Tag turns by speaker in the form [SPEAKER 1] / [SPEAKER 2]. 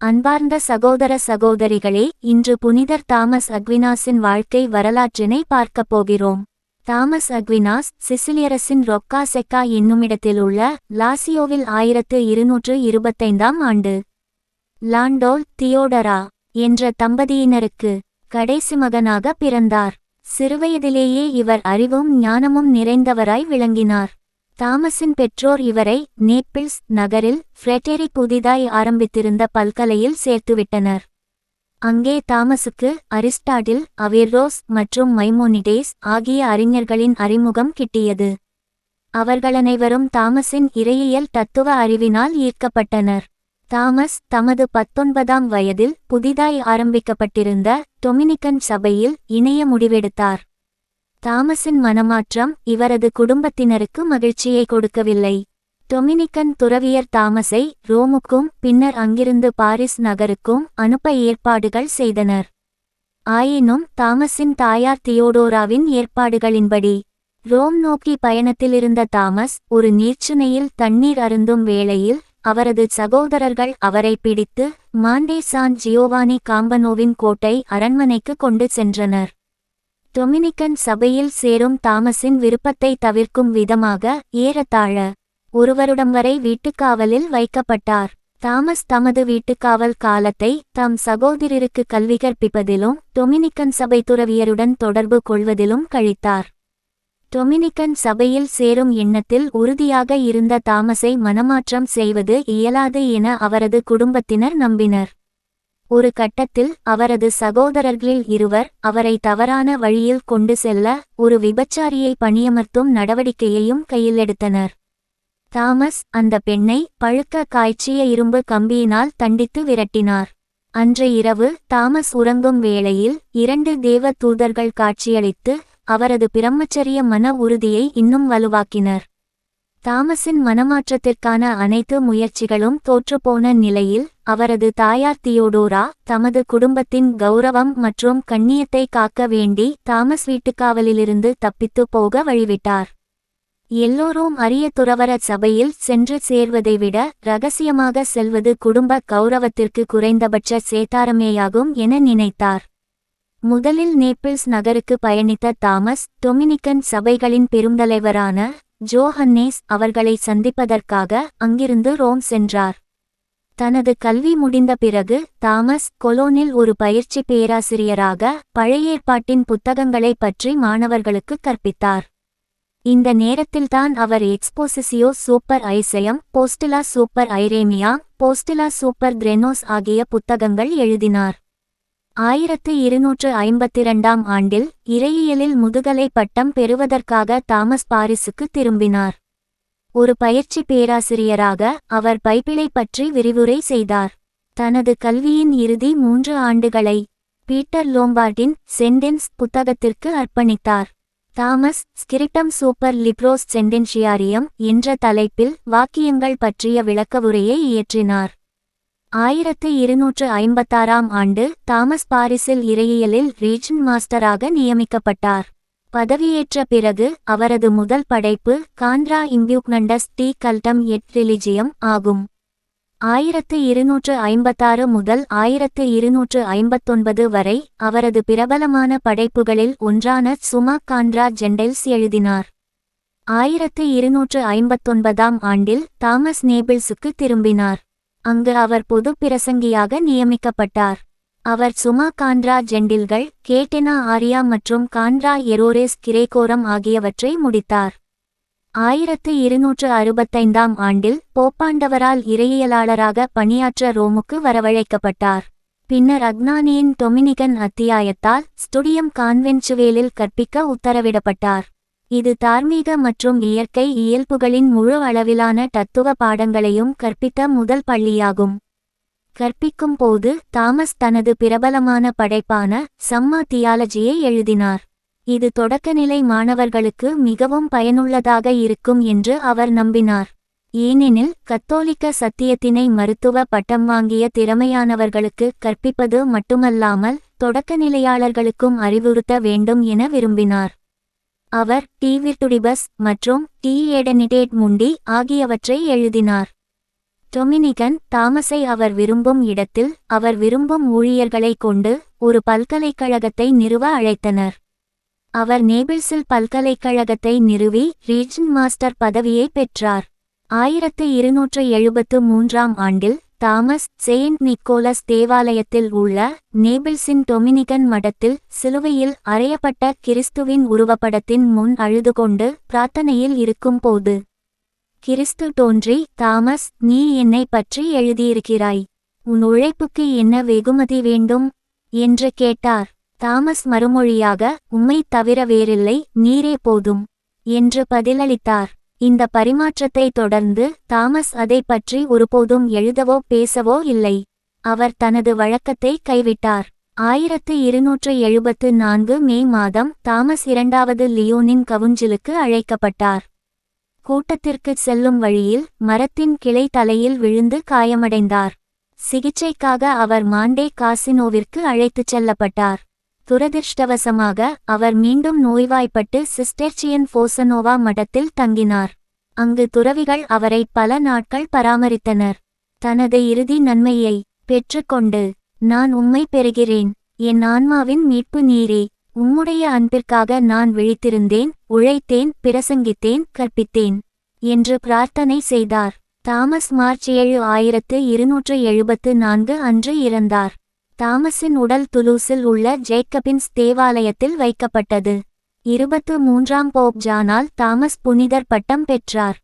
[SPEAKER 1] அன்பார்ந்த சகோதர சகோதரிகளே இன்று புனிதர் தாமஸ் அக்வினாஸின் வாழ்க்கை வரலாற்றினை பார்க்கப் போகிறோம். தாமஸ் அக்வினாஸ் சிசிலியரசின் ரொக்கா செக்கா என்னுமிடத்தில் உள்ள லாசியோவில் ஆயிரத்து இருநூற்று இருபத்தைந்தாம் ஆண்டு. லாண்டோல் தியோடரா என்ற தம்பதியினருக்கு கடைசி மகனாக பிறந்தார். சிறுவயதிலேயே இவர் அறிவும் ஞானமும் நிறைந்தவராய் விளங்கினார். தாமஸின் பெற்றோர் இவரை நேப்பிள்ஸ் நகரில் ஃப்ரெட்டெரிக் புதிதாய் ஆரம்பித்திருந்த பல்கலையில் சேர்த்துவிட்டனர். அங்கே தாமஸுக்கு அரிஸ்டாடில் அவிர்ரோஸ் மற்றும் மைமோனிடேஸ் ஆகிய அறிஞர்களின் அறிமுகம் கிட்டியது. அவர்களனைவரும் தாமஸின் இறையியல் தத்துவ அறிவினால் ஈர்க்கப்பட்டனர். தாமஸ் தமது பத்தொன்பதாம் வயதில் புதிதாய் ஆரம்பிக்கப்பட்டிருந்த டொமினிக்கன் சபையில் இணைய முடிவெடுத்தார். தாமஸின் மனமாற்றம் இவரது குடும்பத்தினருக்கு மகிழ்ச்சியை கொடுக்கவில்லை. டொமினிக்கன் துறவியர் தாமஸை ரோமுக்கும் பின்னர் அங்கிருந்து பாரிஸ் நகருக்கும் அனுப்ப ஏற்பாடுகள் செய்தனர். ஆயினும் தாமஸின் தாயார் தியோடோராவின் ஏற்பாடுகளின்படி ரோம் நோக்கி பயணத்திலிருந்த தாமஸ் ஒரு நீர்ச்சுனையில் தண்ணீர் அருந்தும் வேளையில் அவரது சகோதரர்கள் அவரை பிடித்து மாண்டே சான் ஜியோவானி காம்பனோவின் கோட்டை அரண்மனைக்கு கொண்டு சென்றனர். டொமினிக்கன் சபையில் சேரும் தாமஸின் விருப்பத்தை தவிர்க்கும் விதமாக ஏறத்தாழ ஒருவருடம் வரை வீட்டுக்காவலில் வைக்கப்பட்டார். தாமஸ் தமது வீட்டுக்காவல் காலத்தை தம் சகோதரருக்கு கல்வி கற்பிப்பதிலும் டொமினிக்கன் சபை துறவியருடன் தொடர்பு கொள்வதிலும் கழித்தார். டொமினிக்கன் சபையில் சேரும் எண்ணத்தில் உறுதியாக இருந்த தாமஸை மனமாற்றம் செய்வது இயலாது என அவரது குடும்பத்தினர் நம்பினர். ஒரு கட்டத்தில் அவரது சகோதரர்களில் இருவர் அவரை தவறான வழியில் கொண்டு செல்ல ஒரு விபச்சாரியை பணியமர்த்தும் நடவடிக்கையையும் கையிலெடுத்தனர் தாமஸ் அந்த பெண்ணை பழுக்க காய்ச்சிய இரும்பு கம்பியினால் தண்டித்து விரட்டினார். அன்று இரவு தாமஸ் உறங்கும் வேளையில் இரண்டு தேவ தூதர்கள் காட்சியளித்து அவரது பிரம்மச்சரிய மன உறுதியை இன்னும் வலுவாக்கினர். தாமஸின் மனமாற்றத்திற்கான அனைத்து முயற்சிகளும் தோற்றுப்போன நிலையில் அவரது தாயார் தியோடோரா தமது குடும்பத்தின் கௌரவம் மற்றும் கண்ணியத்தை காக்க வேண்டி தாமஸ் வீட்டுக்காவலிலிருந்து தப்பித்து போக வழிவிட்டார். எல்லோரும் அரிய துறவர சபையில் சென்று சேர்வதை விட ரகசியமாக செல்வது குடும்ப கௌரவத்திற்கு குறைந்தபட்ச சேதாரமேயாகும் என நினைத்தார். முதலில் நேப்பிள்ஸ் நகருக்கு பயணித்த தாமஸ் டொமினிக்கன் சபைகளின் பெருந்தலைவரான ஜோஹன்னேஸ் அவர்களை சந்திப்பதற்காக அங்கிருந்து ரோம் சென்றார். தனது கல்வி முடிந்த பிறகு தாமஸ் கொலோனில் ஒரு பயிற்சி பேராசிரியராக பழைய ஏற்பாட்டின் புத்தகங்களைப் பற்றி மாணவர்களுக்கு கற்பித்தார். இந்த நேரத்தில்தான் அவர் Expositio super Isaiam Postilla super Jeremiam Postilla super Threnos ஆகிய புத்தகங்கள் எழுதினார். ஆயிரத்து இருநூற்று ஐம்பத்திரண்டாம் ஆண்டில் இறையியலில் முதுகலை பட்டம் பெறுவதற்காக தாமஸ் பாரிஸுக்கு திரும்பினார். ஒரு பயிற்சி பேராசிரியராக அவர் பைபிளை பற்றி விரிவுரை செய்தார். தனது கல்வியின் இறுதி மூன்று ஆண்டுகளை பீட்டர் லோம்பார்டின் சென்டென்ஸ் புத்தகத்திற்கு அர்ப்பணித்தார். தாமஸ் ஸ்கிரிட்டம் சூப்பர் லிப்ரோஸ் சென்டென்ஷியாரியம் என்ற தலைப்பில் வாக்கியங்கள் பற்றிய விளக்கவுரையை இயற்றினார். ஆயிரத்து இருநூற்று ஐம்பத்தாறாம் ஆண்டு தாமஸ் பாரிஸில் இறையியலில் ரீஜன் மாஸ்டராக நியமிக்கப்பட்டார். பதவியேற்ற பிறகு அவரது முதல் படைப்பு காந்திரா இம்பியூக்னண்டஸ் டி கல்டம் எட் ரிலிஜியம் ஆகும். ஆயிரத்து இருநூற்று ஐம்பத்தாறு முதல் ஆயிரத்து இருநூற்று ஐம்பத்தொன்பது வரை அவரது பிரபலமான படைப்புகளில் ஒன்றான சுமா கான்ட்ரா ஜெண்டைல்ஸ் எழுதினார். ஆயிரத்து இருநூற்று ஐம்பத்தொன்பதாம் ஆண்டில் தாமஸ் நேபிள்ஸுக்கு திரும்பினார். அங்கு அவர் பொது பிரசங்கியாக நியமிக்கப்பட்டார். அவர் சுமா கான்ட்ரா ஜெண்டில்கள் கேட்டெனா ஆரியா மற்றும் கான்ட்ரா எரோரேஸ் கிரேகோரம் ஆகியவற்றை முடித்தார். ஆயிரத்து இருநூற்று அறுபத்தைந்தாம் ஆண்டில் போப்பாண்டவரால் இறையியலாளராக பணியாற்ற ரோமுக்கு வரவழைக்கப்பட்டார். பின்னர் அக்னானியின் டொமினிகன் அத்தியாயத்தால் ஸ்டுடியம் கான்வென்ச்சுவேலில் கற்பிக்க உத்தரவிடப்பட்டார். இது தார்மீக மற்றும் இயற்கை இயல்புகளின் முழு அளவிலான தத்துவ பாடங்களையும் கற்பித்த முதல் பள்ளியாகும். கற்பிக்கும் போது தாமஸ் தனது பிரபலமான படைப்பான சம்மா தியாலஜியை எழுதினார். இது தொடக்கநிலை மாணவர்களுக்கு மிகவும் பயனுள்ளதாக இருக்கும் என்று அவர் நம்பினார். ஏனெனில் கத்தோலிக்க சத்தியத்தினை மருத்துவ பட்டம் வாங்கிய திறமையானவர்களுக்கு கற்பிப்பது மட்டுமல்லாமல் தொடக்கநிலையாளர்களுக்கும் அறிவுறுத்த வேண்டும் என விரும்பினார். அவர் டி விர்டுடிபஸ் மற்றும் டி ஏடனிடேட் முண்டி ஆகியவற்றை எழுதினார். டொமினிகன் தாமஸை அவர் விரும்பும் இடத்தில் அவர் விரும்பும் ஊழியர்களைக் கொண்டு ஒரு பல்கலைக்கழகத்தை நிறுவ அழைத்தனர். அவர் நேபிள்ஸில் பல்கலைக்கழகத்தை நிறுவி ரீஜன் மாஸ்டர் பதவியை பெற்றார். ஆயிரத்து இருநூற்று எழுபத்து மூன்றாம் ஆண்டில் தாமஸ் செயின்ட் நிக்கோலஸ் தேவாலயத்தில் உள்ள நேபிள்ஸின் டொமினிகன் மடத்தில் சிலுவையில் அறையப்பட்ட கிறிஸ்துவின் உருவப்படத்தின் முன் அழுதுகொண்டு பிரார்த்தனையில் இருக்கும்போது கிறிஸ்து தோன்றி தாமஸ் நீ என்னை பற்றி எழுதியிருக்கிறாய். உன் உழைப்புக்கு என்ன வெகுமதி வேண்டும் என்று கேட்டார். தாமஸ் மறுமொழியாக உம்மைத் தவிர வேறில்லை நீரே போதும் என்று பதிலளித்தார். இந்த பரிமாற்றத்தை தொடர்ந்து தாமஸ் அதை பற்றி ஒருபோதும் எழுதவோ பேசவோ இல்லை. அவர் தனது வழக்கத்தை கைவிட்டார். ஆயிரத்து இருநூற்று எழுபத்து நான்கு மே மாதம் தாமஸ் இரண்டாவது லியோனின் கவுஞ்சிலுக்கு அழைக்கப்பட்டார். கூட்டத்திற்கு செல்லும் வழியில் மரத்தின் கிளை தலையில் விழுந்து காயமடைந்தார். சிகிச்சைக்காக அவர் மாண்டே காசினோவிற்கு அழைத்துச் செல்லப்பட்டார். துரதிர்ஷ்டவசமாக அவர் மீண்டும் நோய்வாய்ப்பட்டு சிஸ்டர்ச்சியன் ஃபோசனோவா மடத்தில் தங்கினார். அங்கு துறவிகள் அவரை பல நாட்கள் பராமரித்தனர். தனது இறுதி நன்மையை பெற்றுக்கொண்டு நான் உம்மை பெறுகிறேன். என் ஆன்மாவின் மீட்பு நீரே. உம்முடைய அன்பிற்காக நான் விழித்திருந்தேன் உழைத்தேன் பிரசங்கித்தேன் கற்பித்தேன் என்று பிரார்த்தனை செய்தார். தாமஸ் மார்ச் ஏழு ஆயிரத்து இருநூற்று எழுபத்து நான்கு அன்று இறந்தார். தாமஸின் உடல் துலூஸில் உள்ள ஜேக்கபின்ஸ் தேவாலயத்தில் வைக்கப்பட்டது. இருபத்து மூன்றாம் போப் ஜானால் தாமஸ் புனிதர் பட்டம் பெற்றார்.